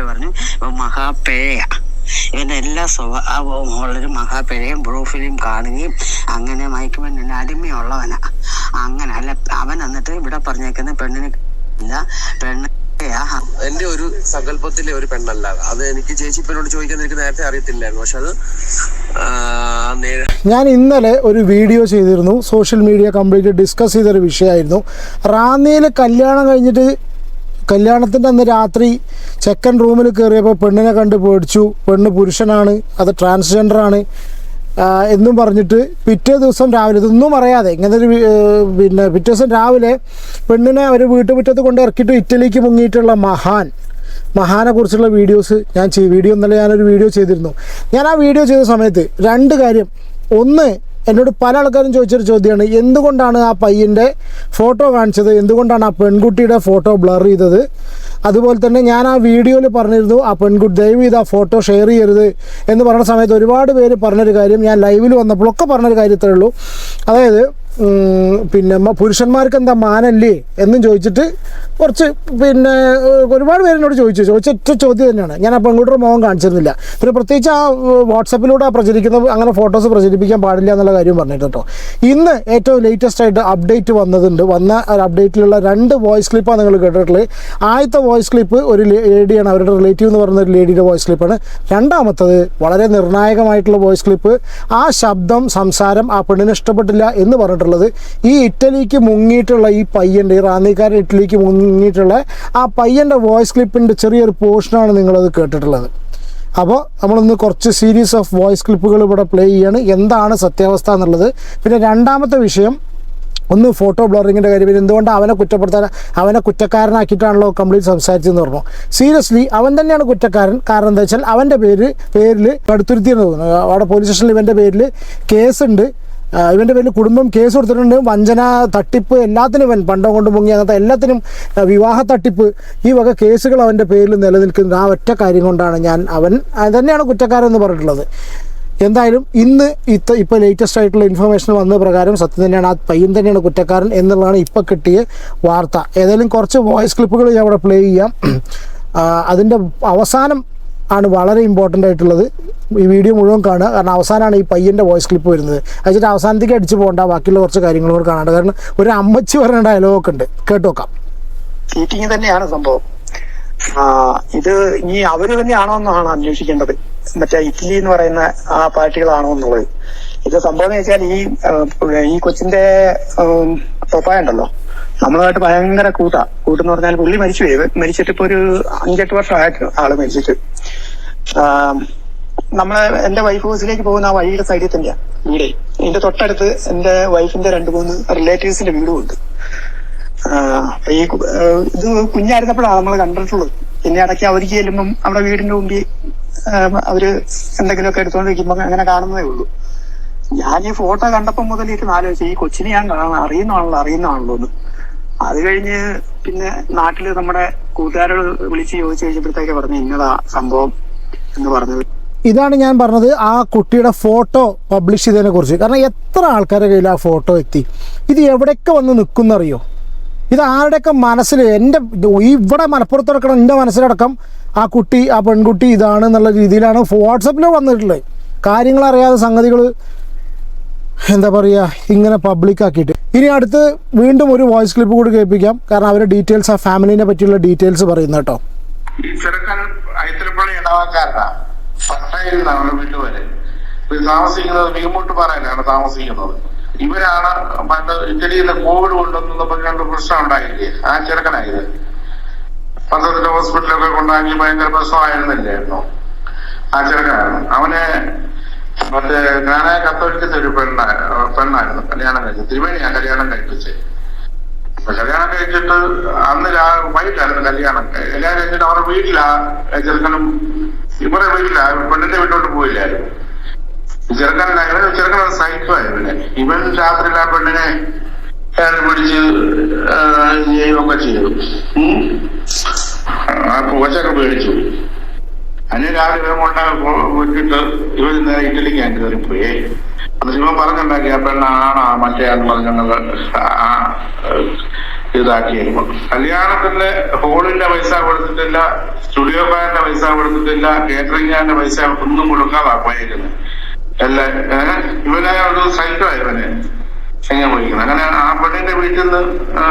എന്നിട്ട് പറഞ്ഞു ഇവൻ മഹാപേയ. ഇവന്റെ എല്ലാ സ്വഭാവവും ഉള്ളൊരു മഹാപേഴയും ബ്രൂഫിലും കാണുകയും അങ്ങനെ മയക്കുമരുന്നിന് അടിമയുള്ളവനാ. അങ്ങനെ അല്ല അവൻ എന്നിട്ട് ഇവിടെ പറഞ്ഞേക്കുന്ന പെണ്ണിന് ഇല്ല പെണ്ണ് എന്റെ ഒരു സങ്കല്പത്തിലെ ഒരു പെണ്ണല്ല. അത് എനിക്ക് ചേച്ചി പെണ്ണോട് ചോദിക്കാൻ എനിക്ക് നേരത്തെ അറിയത്തില്ലായിരുന്നു. പക്ഷെ അത് ഞാൻ ഇന്നലെ ഒരു വീഡിയോ ചെയ്തിരുന്നു. സോഷ്യൽ മീഡിയ കംപ്ലീറ്റ് ഡിസ്കസ് ചെയ്തൊരു വിഷയമായിരുന്നു. റാന്നിയിൽ കല്യാണം കഴിഞ്ഞിട്ട് കല്യാണത്തിന്റെ അന്ന് രാത്രി ചെക്കൻ റൂമിൽ കയറിയപ്പോൾ പെണ്ണിനെ കണ്ട് പേടിച്ചു. പെണ്ണ് പുരുഷനാണ് അത് ട്രാൻസ്ജെൻഡറാണ് എന്നും പറഞ്ഞിട്ട് പിറ്റേ ദിവസം രാവിലെ ഇതൊന്നും അറിയാതെ ഇങ്ങനെ ഒരു പിന്നെ പിറ്റേ ദിവസം രാവിലെ പെണ്ണിനെ അവർ വീട്ടുമുറ്റത്ത് കൊണ്ട് ഇറക്കിയിട്ട് ഇറ്റലിക്ക് മുങ്ങിയിട്ടുള്ള മഹാൻ മഹാനെ കുറിച്ചുള്ള വീഡിയോസ് ഞാൻ വീഡിയോ ഇന്നലെ ഞാനൊരു വീഡിയോ ചെയ്തിരുന്നു. ഞാൻ ആ വീഡിയോ ചെയ്ത സമയത്ത് രണ്ട് കാര്യം. ഒന്ന് എന്നോട് പല ആൾക്കാരും ചോദിച്ചൊരു ചോദ്യമാണ്. എന്തുകൊണ്ടാണ് ആ പയ്യന്റെ ഫോട്ടോ കാണിച്ചത്? എന്തുകൊണ്ടാണ് ആ പെൺകുട്ടിയുടെ ഫോട്ടോ ബ്ലർ ചെയ്തത്? അതുപോലെ തന്നെ ഞാൻ ആ വീഡിയോയിൽ പറഞ്ഞിരുന്നു ആ പെൺകുട്ടി ദയവ് ചെയ്ത് ആ ഫോട്ടോ ഷെയർ ചെയ്യരുത് എന്ന് പറഞ്ഞ സമയത്ത് ഒരുപാട് പേര് പറഞ്ഞൊരു കാര്യം ഞാൻ ലൈവിൽ വന്നപ്പോഴൊക്കെ പറഞ്ഞൊരു കാര്യത്തേ ഉള്ളൂ. അതായത് പിന്നെ പുരുഷന്മാർക്ക് എന്താ മാനല്ലേ എന്നും ചോദിച്ചിട്ട് കുറച്ച് പിന്നെ ഒരുപാട് പേരിനോട് ചോദിച്ചു. ചോദിച്ച ഒറ്റ ചോദ്യം തന്നെയാണ്. ഞാൻ ആ പെൺകുട്ടിയുടെ മുഖം കാണിച്ചിരുന്നില്ല. പിന്നെ പ്രത്യേകിച്ച് ആ വാട്സപ്പിലൂടെ പ്രചരിക്കുന്ന അങ്ങനെ ഫോട്ടോസ് പ്രചരിപ്പിക്കാൻ പാടില്ല എന്നുള്ള കാര്യം പറഞ്ഞിട്ട് ഇന്ന് ഏറ്റവും ലേറ്റസ്റ്റ് ആയിട്ട് അപ്ഡേറ്റ് വന്നതുണ്ട്. വന്ന ഒരു അപ്ഡേറ്റിലുള്ള രണ്ട് വോയിസ് ക്ലിപ്പാണ് നിങ്ങൾ കേട്ടിട്ടുള്ളത്. ആദ്യത്തെ വോയിസ് ക്ലിപ്പ് ഒരു ലേഡിയാണ് അവരുടെ റിലേറ്റീവ് എന്ന് പറയുന്ന ഒരു ലേഡിയുടെ വോയിസ് ക്ലിപ്പാണ് രണ്ടാമത്തത് വളരെ നിർണായകമായിട്ടുള്ള വോയിസ് ക്ലിപ്പ് ആ ശബ്ദം സംസാരം ആ പെണ്ണിന് ഇഷ്ടപ്പെട്ടില്ല എന്ന് പറഞ്ഞിട്ടുള്ളത് ഈ ഇറ്റലിക്ക് മുങ്ങിയിട്ടുള്ള ഈ പയ്യന്റെ ഈ റാന്നിക്കാരൻ ഇറ്റലിക്ക് മുങ്ങിയിട്ടുള്ള ആ പയ്യന്റെ വോയിസ് ക്ലിപ്പിന്റെ ചെറിയൊരു പോർഷനാണ് നിങ്ങളത് കേട്ടിട്ടുള്ളത്. അപ്പോൾ നമ്മളിന്ന് കുറച്ച് സീരീസ് ഓഫ് വോയിസ് ക്ലിപ്പുകൾ ഇവിടെ പ്ലേ ചെയ്യാണ്. എന്താണ് സത്യാവസ്ഥ എന്നുള്ളത്. പിന്നെ രണ്ടാമത്തെ വിഷയം ഒന്ന് ഫോട്ടോ ബ്ലറിങ്ങിന്റെ കാര്യം. എന്തുകൊണ്ട് അവനെ കുറ്റപ്പെടുത്താൻ അവനെ കുറ്റക്കാരനാക്കിയിട്ടാണല്ലോ കംപ്ലീറ്റ് സംസാരിച്ചെന്ന് പറഞ്ഞു. സീരിയസ്ലി അവൻ തന്നെയാണ് കുറ്റക്കാരൻ. കാരണം എന്താ വെച്ചാൽ അവന്റെ പേര് പേരിൽ കടുത്തുരുത്തിയെന്ന് തോന്നുന്നു. അവിടെ പോലീസ് സ്റ്റേഷനിൽ ഇവന്റെ പേരിൽ കേസുണ്ട്. ഇവന്റെ പേരിൽ കുടുംബം കേസ് കൊടുത്തിട്ടുണ്ട്. വഞ്ചന തട്ടിപ്പ് എല്ലാത്തിനും ഇവൻ പണ്ടം കൊണ്ട് മുങ്ങി. അങ്ങനത്തെ എല്ലാത്തിനും വിവാഹ തട്ടിപ്പ് ഈ വക കേസുകൾ അവന്റെ പേരിൽ നിലനിൽക്കുന്നത്. ആ ഒറ്റ കാര്യം കൊണ്ടാണ് ഞാൻ അവൻ തന്നെയാണ് കുറ്റക്കാരൻ എന്ന് പറഞ്ഞിട്ടുള്ളത്. എന്തായാലും ഇന്ന് ഇത്ത ഇപ്പോൾ ലേറ്റസ്റ്റ് ആയിട്ടുള്ള ഇൻഫർമേഷൻ വന്ന പ്രകാരം സത്യം തന്നെയാണ്. ആ പയ്യൻ തന്നെയാണ് കുറ്റക്കാരൻ എന്നുള്ളതാണ് ഇപ്പോൾ കിട്ടിയ വാർത്ത. ഏതായാലും കുറച്ച് വോയിസ് ക്ലിപ്പുകൾ ഞാൻ അവിടെ പ്ലേ ചെയ്യാം. അതിന്റെ അവസാനം ആണ് വളരെ ഇമ്പോർട്ടന്റ് ആയിട്ടുള്ളത്. ഈ വീഡിയോ മുഴുവൻ കാണുക. കാരണം അവസാനമാണ് ഈ പയ്യന്റെ വോയിസ് ക്ലിപ്പ് വരുന്നത്. അതിച്ചിട്ട് അവസാനത്തേക്ക് അടിച്ച് പോകണ്ട. ബാക്കിയുള്ള കുറച്ച് കാര്യങ്ങളോട് കൂടെ കാണാണ്ട്. കാരണം ഒരു അമ്മച്ചി പറഞ്ഞ ഡയലോഗൊക്കെ ഉണ്ട്. കേട്ട് നോക്കാം. ചീറ്റിങ് തന്നെയാണ് സംഭവം. ഇത് ഇനി അവർ തന്നെയാണോ എന്നാണ് അന്വേഷിക്കേണ്ടത്. മറ്റേ ഇറ്റലി എന്ന് പറയുന്ന ആ പാർട്ടികളാണോ എന്നുള്ളത്. ഇത് സംഭവം എന്ന് വെച്ചാൽ ഈ ഈ കൊച്ചിന്റെ പപ്പായ ഉണ്ടല്ലോ. നമ്മളുമായിട്ട് ഭയങ്കര കൂട്ടാ. കൂട്ടെന്ന് പറഞ്ഞാൽ പുള്ളി മരിച്ചു പോയി മരിച്ചിട്ട് ഇപ്പൊ ഒരു അഞ്ചെട്ട് വർഷം ആയിട്ട് ആൾ മരിച്ചിട്ട്. നമ്മളെ എന്റെ വൈഫ് ഹൗസിലേക്ക് പോകുന്ന ആ വഴിയുടെ സൈഡിൽ തന്നെയാ. വീട് എന്റെ തൊട്ടടുത്ത് എന്റെ വൈഫിന്റെ രണ്ട് മൂന്ന് റിലേറ്റീവ്സിന്റെ വീടും ഉണ്ട് ഈ ഇത് കുഞ്ഞായിരുന്നപ്പോഴാണ് നമ്മൾ കണ്ടിട്ടുള്ളത്. പിന്നെ ഇടയ്ക്ക് അവർക്ക് ചെല്ലുമ്പം അവിടെ വീടിന്റെ മുമ്പിൽ അവർ എന്തെങ്കിലുമൊക്കെ എടുത്തോണ്ടിരിക്കുമ്പോ അങ്ങനെ കാണുന്നതേ ഉള്ളൂ. ഞാൻ ഈ ഫോട്ടോ കണ്ടപ്പോ മുതൽ ഇരുന്ന് ആലോചിച്ചു ഈ കൊച്ചിനെ ഞാൻ അറിയുന്നതാണല്ലോ അറിയുന്നതാണല്ലോ എന്ന്. അത് കഴിഞ്ഞ് പിന്നെ നാട്ടിൽ നമ്മുടെ കൂട്ടുകാരോട് വിളിച്ച് ചോദിച്ചു കഴിഞ്ഞപ്പോഴത്തേക്ക് പറഞ്ഞു ഇന്നതാ സംഭവം. എന്ന് പറഞ്ഞത്. ഇതാണ് ഞാൻ പറഞ്ഞത് ആ കുട്ടിയുടെ ഫോട്ടോ പബ്ലിഷ് ചെയ്തതിനെ കുറിച്ച്. കാരണം എത്ര ആൾക്കാരുടെ കയ്യിൽ ആ ഫോട്ടോ എത്തി? ഇത് എവിടെയൊക്കെ വന്ന് നിൽക്കുന്നറിയോ? ഇത് ആരുടെയൊക്കെ മനസ്സിൽ എന്റെ ഇവിടെ മലപ്പുറത്ത് കിടക്കണം എന്റെ മനസ്സിലടക്കം ആ കുട്ടി ആ പെൺകുട്ടി ഇതാണ് എന്നുള്ള രീതിയിലാണ് വാട്സപ്പിൽ വന്നിട്ടുള്ളത്. കാര്യങ്ങൾ അറിയാതെ സംഗതികൾ എന്താ പറയുക ഇങ്ങനെ പബ്ലിക് ആക്കിയിട്ട്. ഇനി അടുത്ത് വീണ്ടും ഒരു വോയിസ് ക്ലിപ്പ് കൂടി കേൾപ്പിക്കാം. കാരണം അവരുടെ ഡീറ്റെയിൽസ് ആ ഫാമിലിനെ പറ്റിയുള്ള ഡീറ്റെയിൽസ് പറയുന്ന കേട്ടോ. ഐത്തിരിപ്പള്ളി ഇടവക്കാരനാ പട്ടയിൽ നിന്നാണ് വീട്ടിൽ വരെ. ഇത് താമസിക്കുന്നത് പറയാനാണ് താമസിക്കുന്നത്. ഇവരാണ് പണ്ട് ഇറ്റലിയിൽ കോവിഡ് കൊണ്ടുവന്നപ്പോ രണ്ട് പ്രശ്നം ഉണ്ടായില്ലേ? ആ ചെറുക്കനായത്. പത്തനംതിട്ട ഹോസ്പിറ്റലൊക്കെ കൊണ്ടാക്കി ഭയങ്കര പ്രശ്നമായിരുന്നില്ലായിരുന്നു? ആ ചെറുക്കനാണ്. അവനെ മറ്റേ ഞാനായ കത്തോലിക്കത്തെ ഒരു പെണ്ണ പെണ്ണായിരുന്നു. കല്യാണം കഴിച്ചത് ആ കല്യാണം കഴിപ്പിച്ചത്. അപ്പൊ കല്യാണം കഴിച്ചിട്ട് അന്ന് വൈകിട്ടായിരുന്നു കല്യാണം. കല്യാണം കഴിച്ചിട്ട് അവരുടെ വീട്ടിലാ ചെറുക്കനും ഇവരുടെ വീട്ടിലാ പെണ്ണിന്റെ വീട്ടിലോട്ട് പോയില്ലായിരുന്നു. ചെറുക്കനായിരുന്നു സൈക്കോ ഇവനെ. ഇവൻ രാത്രിയിൽ ആ പെണ്ണിനെ പിടിച്ച് ചെയ്യുകയൊക്കെ ചെയ്തു. ആ പൂച്ചൊക്കെ പേടിച്ചു. അതിന് രാവിലെ ഇവൻ കൊണ്ട് ഇവർ നേരെ ഇറ്റലിക്ക് ഞാൻ കയറിപ്പോയി. എന്നിട്ട് ശിവ ആ പെണ്ണാണോ മറ്റേ പറഞ്ഞത് ആ ഇതാക്കിയേക്കും കല്യാണത്തിന്റെ ഹോളിന്റെ പൈസ കൊടുത്തിട്ടില്ല സ്റ്റുഡിയോ ബാൻഡിന്റെ പൈസ കൊടുത്തിട്ടില്ല കേറ്ററിംഗിന്റെ പൈസ ഒന്നും കൊടുക്കാതാ പോയിരിക്കുന്നത് എല്ലാ ഇവനെ ഒരു സൈറ്റോ ഇവനെ എങ്ങനെ പോയിരിക്കുന്നത് അങ്ങനെ ആ പെണ്ണിന്റെ വീട്ടിൽ നിന്ന്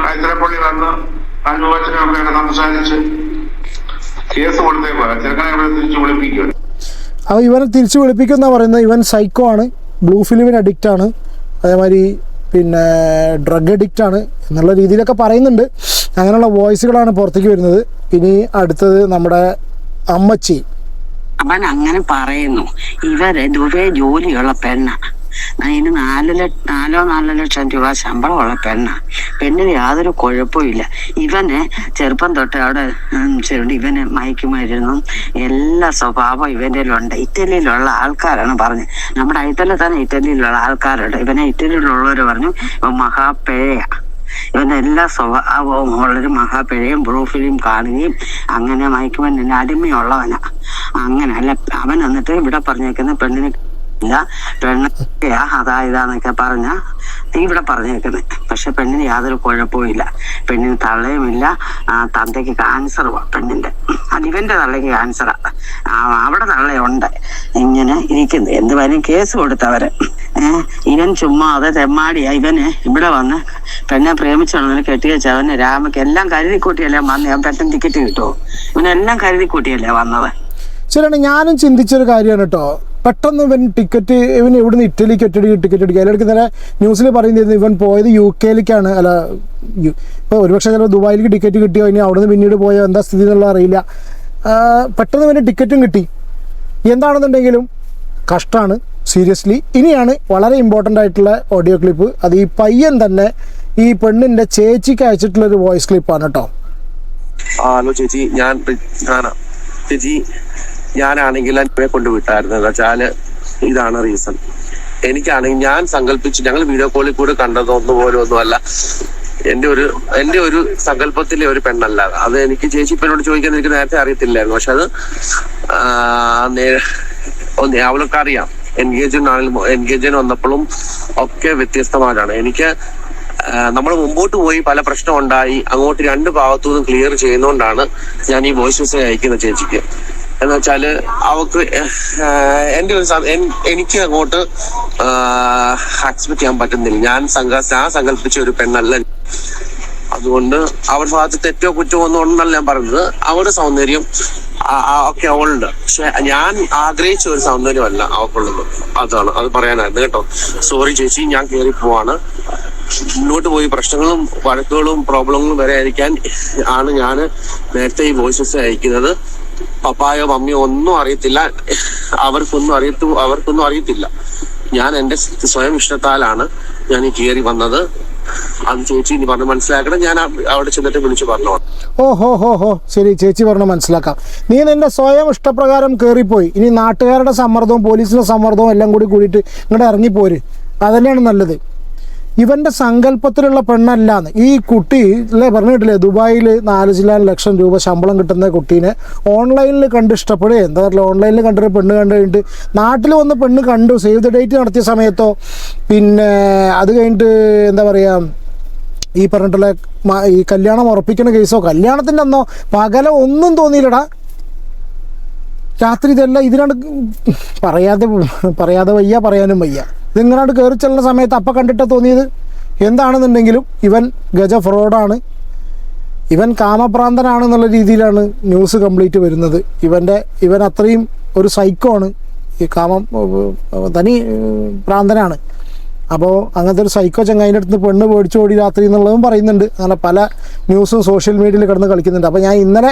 ഹൈദരാപ്പള്ളി വന്ന് അനുഭവത്തിനൊക്കെ സംസാരിച്ച് കേസ് കൊടുത്തേക്കോ ചെറുക്കനെ ഇവിടെ തിരിച്ചു വിളിപ്പിക്കുക അത് ഇവനെ തിരിച്ചു വിളിപ്പിക്കുന്ന പറയുന്നത് ഇവൻ സൈക്കോ ആണ്. ബ്ലൂ ഫിലിമിന് അഡിക്റ്റ് ആണ്. അതേമാതിരി പിന്നെ ഡ്രഗ് അഡിക്റ്റ് ആണ് എന്നുള്ള രീതിയിലൊക്കെ പറയുന്നുണ്ട്. അങ്ങനെയുള്ള വോയിസുകളാണ് പുറത്തേക്ക് വരുന്നത്. ഇനി അടുത്തത് നമ്മുടെ അമ്മച്ചി. അവൻ അങ്ങനെ പറയുന്നു. ഇവർ ദുബൈ ജോലിയുള്ള പെണ്ണ. അതിന് നാല് നാലോ നാലോ ലക്ഷം രൂപ ശമ്പളമുള്ള പെണ്ണാണ് പെണ്ണിന് യാതൊരു കുഴപ്പമില്ല ഇവനെ ചെറുപ്പം തൊട്ട് അവിടെ ഇവനെ മയക്കുമരുന്നും എല്ലാ സ്വഭാവം ഇവന്റെ ഉണ്ട് ഇറ്റലിയിലുള്ള ആൾക്കാരാണ് പറഞ്ഞത് നമ്മുടെ ഇറ്റലിയിൽ തന്നെ ഇറ്റലിയിലുള്ള ആൾക്കാരുണ്ട്. ഇവനെ ഇറ്റലിയിലുള്ളവർ പറഞ്ഞു ഇവൻ മഹാപ്പേഴയാ ഇവന്റെ എല്ലാ സ്വഭാവവും ഉള്ളൊരു മഹാപിഴയും ബ്രൂഫിലും കാണുകയും അങ്ങനെ മയക്കുമരുന്നിന് അടിമയുള്ളവനാ. അങ്ങനെ അല്ല അവൻ എന്നിട്ട് ഇവിടെ പറഞ്ഞേക്കുന്ന പെണ്ണിന് ഇല്ല. പെണ്ണൊക്കെയാ അതാ ഇതാന്നൊക്കെ പറഞ്ഞ നീ ഇവിടെ പറഞ്ഞേക്കുന്നത് പക്ഷെ പെണ്ണിന് യാതൊരു കുഴപ്പവും ഇല്ല. പെണ്ണിന് തള്ളയുമില്ല തന്തയ്ക്ക് ക്യാൻസറുവാ പെണ്ണിന്റെ. അത് ഇവന്റെ തള്ളയ്ക്ക് ക്യാൻസറാ അവിടെ തള്ളയുണ്ട്. ഇങ്ങനെ ഇരിക്കുന്നു. പറയും കേസ് കൊടുത്തവര് ഇവൻ ചുമ്മാ അത് തെമ്മാടിയാ. ഇവന് ഇവിടെ വന്ന് പെണ്ണെ പ്രേമിച്ചോളന്ന് കെട്ടി വെച്ച അവന് രാമക്ക് എല്ലാം കരുതി കൂട്ടിയല്ലേ വന്ന് പെട്ടെന്ന് ടിക്കറ്റ് കിട്ടുമോ ഇവനെല്ലാം കരുതി കൂട്ടിയല്ലേ വന്നത്? ശരിയാണ് ഞാനും ചിന്തിച്ചൊരു കാര്യമാണ് കേട്ടോ. പെട്ടെന്ന് ഇവൻ ടിക്കറ്റ് ഇവൻ ഇവിടുന്ന് ഇറ്റലിക്ക് ഒറ്റടി ടിക്കറ്റ് എടുക്കുക. അതിലിടയ്ക്ക് ഇന്നലെ ന്യൂസിൽ പറയുന്നത് ഇവൻ പോയത് യു കെയിലേക്കാണ്. അല്ല ഇപ്പോൾ ഒരുപക്ഷെ ചിലപ്പോൾ ദുബായിലേക്ക് ടിക്കറ്റ് കിട്ടിയോ ഇനി അവിടുന്ന് പിന്നീട് പോയോ എന്താ സ്ഥിതി എന്നുള്ളത് അറിയില്ല. പെട്ടെന്ന് ഇവന്റെ ടിക്കറ്റും കിട്ടി. എന്താണെന്നുണ്ടെങ്കിലും കഷ്ടമാണ് സീരിയസ്ലി. ഇനിയാണ് വളരെ ഇമ്പോർട്ടന്റ് ആയിട്ടുള്ള ഓഡിയോ ക്ലിപ്പ് അത് ഈ പയ്യൻ തന്നെ ഈ പെണ്ണിന്റെ ചേച്ചിക്ക് അയച്ചിട്ടുള്ള ഒരു വോയിസ് ക്ലിപ്പാണ് കേട്ടോ. ഹലോ ചേച്ചി ഞാൻ ചേച്ചി ഞാനാണെങ്കിൽ എന്നെ കൊണ്ട് വിട്ടായിരുന്നു. എന്താ വെച്ചാൽ ഇതാണ് റീസൺ എനിക്കാണെങ്കിൽ ഞാൻ സങ്കല്പിച്ചു ഞങ്ങൾ വീഡിയോ കോളിൽ കൂടെ കണ്ടതൊന്നും പോലും ഒന്നുമല്ല. എന്റെ ഒരു എന്റെ ഒരു സങ്കല്പത്തിലെ ഒരു പെണ്ണല്ല. അത് എനിക്ക് ചേച്ചി പെണ്ണോട് ചോദിക്കാൻ എനിക്ക് നേരത്തെ അറിയത്തില്ലായിരുന്നു. പക്ഷെ അത് അവൾക്ക് അറിയാം എൻഗേജ്മെന്റ് ആണെങ്കിലും എൻഗേജ്മെന്റ് വന്നപ്പോഴും ഒക്കെ വ്യത്യസ്തമായിട്ടാണ് എനിക്ക് നമ്മൾ മുമ്പോട്ട് പോയി പല പ്രശ്നം ഉണ്ടായി അങ്ങോട്ട് രണ്ട് ഭാഗത്തു നിന്നും ക്ലിയർ ചെയ്യുന്നതുകൊണ്ടാണ് ഞാൻ ഈ വോയിസ് മെസ്സേജ് അയക്കുന്നത് ചേച്ചിക്ക്. എന്ന് വെച്ചാൽ അവക്ക് എന്റെ ഒരു എനിക്ക് അങ്ങോട്ട് അക്സെപ്റ്റ് ചെയ്യാൻ പറ്റുന്നില്ല. ഞാൻ സങ്ക ഞാൻ സങ്കല്പിച്ച ഒരു പെണ്ണല്ല അതുകൊണ്ട് അവരുടെ ഭാഗത്ത് തെറ്റോ കുറ്റമോ ഒന്നും ഉണ്ടെന്നല്ല ഞാൻ പറഞ്ഞത് അവരുടെ സൗന്ദര്യം ഒക്കെ അവളുണ്ട് പക്ഷെ ഞാൻ ആഗ്രഹിച്ച ഒരു സൗന്ദര്യമല്ല അവക്കുള്ളത്. അതാണ്. അത് പറയാനായിരുന്നു കേട്ടോ. സോറി ചേച്ചി ഞാൻ കയറി പോവാണ്. മുന്നോട്ട് പോയി പ്രശ്നങ്ങളും വഴക്കുകളും പ്രോബ്ലങ്ങളും വരെ ആയിരിക്കാൻ ആണ് ഞാൻ നേരത്തെ ഈ വോയിസസ് അയക്കുന്നത്. പപ്പായോ മമ്മിയോ ഒന്നും അറിയത്തില്ല. അവർക്കൊന്നും അറിയത്തു അവർക്കൊന്നും അറിയത്തില്ല. ഞാൻ എന്റെ സ്വയം ഇഷ്ടത്താലാണ് ഞാൻ ഈ കയറി വന്നത്. അത് ചേച്ചി ഇനി പറഞ്ഞ് മനസ്സിലാക്കണം. ഞാൻ അവിടെ ചെന്നിട്ട് വിളിച്ചു പറഞ്ഞു ഓ ഹോ ഹോ ഹോ. ശരി ചേച്ചി പറഞ്ഞു മനസ്സിലാക്കാം. നീ നിന്റെ സ്വയം ഇഷ്ടപ്രകാരം കയറിപ്പോയി ഇനി നാട്ടുകാരുടെ സമ്മർദ്ദവും പോലീസിന്റെ സമ്മർദ്ദവും എല്ലാം കൂടി കൂടിയിട്ട് ഇങ്ങോട്ട് ഇറങ്ങിപ്പോര്. അതന്നെയാണ് നല്ലത്. ഇവന്റെ സങ്കല്പത്തിലുള്ള പെണ്ണല്ലാന്ന്. ഈ കുട്ടി അല്ലേ പറഞ്ഞിട്ടില്ലേ ദുബായിൽ നാല് ചില ലക്ഷം രൂപ ശമ്പളം കിട്ടുന്ന കുട്ടീനെ ഓൺലൈനിൽ കണ്ട് ഇഷ്ടപ്പെടുക. എന്താ പറയുക ഓൺലൈനിൽ കണ്ടൊരു പെണ്ണ് കണ്ടു കഴിഞ്ഞിട്ട് നാട്ടിൽ വന്ന് പെണ്ണ് കണ്ടു. സേവ് ദ ഡേറ്റ് നടത്തിയ സമയത്തോ. പിന്നെ അത് കഴിഞ്ഞിട്ട് എന്താ പറയുക ഈ പറഞ്ഞിട്ടുള്ള ഈ കല്യാണം ഉറപ്പിക്കുന്ന കേസോ കല്യാണത്തിന്റെ അന്നോ പകല ഒന്നും തോന്നിയില്ലടാ. രാത്രി ഇതെല്ലാം ഇതിനാണ് പറയാതെ പറയാതെ വയ്യ പറയാനും വയ്യ. ഇതിങ്ങനാണ്ട് കയറി ചെല്ലുന്ന സമയത്ത് അപ്പം കണ്ടിട്ട് തോന്നിയത്? എന്താണെന്നുണ്ടെങ്കിലും ഇവൻ ഗജ ഫ്രോഡാണ് ഇവൻ കാമപ്രാന്തനാണെന്നുള്ള രീതിയിലാണ് ന്യൂസ് കംപ്ലീറ്റ് വരുന്നത്. ഇവന്റെ ഇവൻ അത്രയും ഒരു സൈക്കോ ആണ്. ഈ കാമം തനി പ്രാന്തനാണ്. അപ്പോൾ അങ്ങനത്തെ ഒരു സൈക്കോ ചങ്ങായിന്റെ അടുത്ത് പെണ്ണ് പേടിച്ചോടി രാത്രി എന്നുള്ളതും പറയുന്നുണ്ട്. അങ്ങനെ പല ന്യൂസും സോഷ്യൽ മീഡിയയിൽ കിടന്ന് കളിക്കുന്നുണ്ട്. അപ്പോൾ ഞാൻ ഇന്നലെ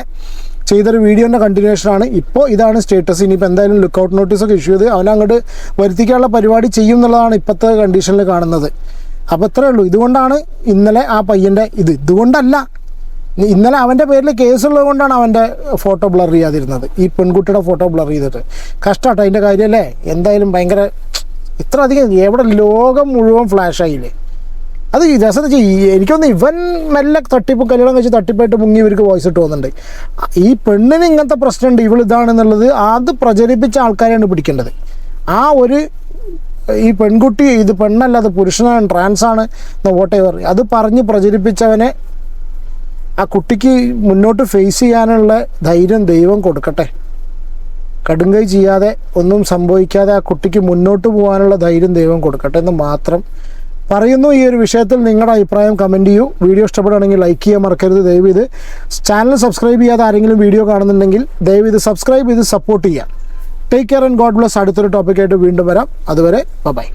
ചെയ്തൊരു വീഡിയോന്റെ കണ്ടിന്യൂഷനാണ് ഇപ്പോൾ ഇതാണ് സ്റ്റേറ്റസ് ഇനിയിപ്പോൾ എന്തായാലും ലുക്കൗട്ട് നോട്ടീസൊക്കെ ഇഷ്യൂ ചെയ്ത് അവനെ അങ്ങോട്ട് വരുത്തിക്കാനുള്ള പരിപാടി ചെയ്യും എന്നുള്ളതാണ് ഇപ്പോഴത്തെ കണ്ടീഷനിൽ കാണുന്നത്. അപ്പോൾ ഇത്രയേ ഉള്ളൂ. ഇതുകൊണ്ടാണ് ഇന്നലെ ആ പയ്യന്റെ ഇത്. ഇതുകൊണ്ടല്ല. ഇന്നലെ അവന്റെ പേരിൽ കേസുള്ളത് കൊണ്ടാണ് അവന്റെ ഫോട്ടോ ബ്ലർ ചെയ്യാതിരുന്നത്. ഈ പെൺകുട്ടിയുടെ ഫോട്ടോ ബ്ലർ ചെയ്തിട്ട്. കഷ്ടമാട്ടോ അതിന്റെ കാര്യമല്ലേ എന്തായാലും ഭയങ്കര ഇത്ര അധികം എവിടെ ലോകം മുഴുവൻ ഫ്ലാഷ് ആയില്ലേ? അത് രസം വെച്ചാൽ എനിക്കൊന്ന് ഇവൻ മെല്ലെ തട്ടിപ്പ് കല്യാണം കഴിച്ച് തട്ടിപ്പായിട്ട് മുങ്ങി ഇവർക്ക് വോയിസ് ഇട്ട് പോകുന്നുണ്ട്. ഈ പെണ്ണിന് ഇങ്ങനത്തെ പ്രശ്നമുണ്ട് ഇവൾ ഇതാണെന്നുള്ളത് അത് പ്രചരിപ്പിച്ച ആൾക്കാരെയാണ് പിടിക്കേണ്ടത്. ആ ഒരു ഈ പെൺകുട്ടി ഇത് പെണ്ണല്ല അത് പുരുഷനാണ് ട്രാൻസ് ആണ് വോട്ട് എവർ അത് പറഞ്ഞ് പ്രചരിപ്പിച്ചവനെ ആ കുട്ടിക്ക് മുന്നോട്ട് ഫേസ് ചെയ്യാനുള്ള ധൈര്യം ദൈവം കൊടുക്കട്ടെ. കടുങ്കൈ ചെയ്യാതെ ഒന്നും സംഭവിക്കാതെ ആ കുട്ടിക്ക് മുന്നോട്ട് പോകാനുള്ള ധൈര്യം ദൈവം കൊടുക്കട്ടെ എന്ന് മാത്രം പറയുന്നു ഈ ഒരു വിഷയത്തിൽ നിങ്ങളുടെ അഭിപ്രായം കമന്റ് ചെയ്യൂ. വീഡിയോ ഇഷ്ടപ്പെടുകയാണെങ്കിൽ ലൈക്ക് ചെയ്യാൻ മറക്കരുത്. ദയവ് ഇത് ചാനൽ സബ്സ്ക്രൈബ് ചെയ്യാതെ ആരെങ്കിലും വീഡിയോ കാണുന്നുണ്ടെങ്കിൽ ദയവ് ഇത് സബ്സ്ക്രൈബ് ചെയ്ത് സപ്പോർട്ട് ചെയ്യുക. Take care and god bless അടുത്തൊരു ടോപ്പിക്കായിട്ട് വീണ്ടും വരാം. അതുവരെ ബൈ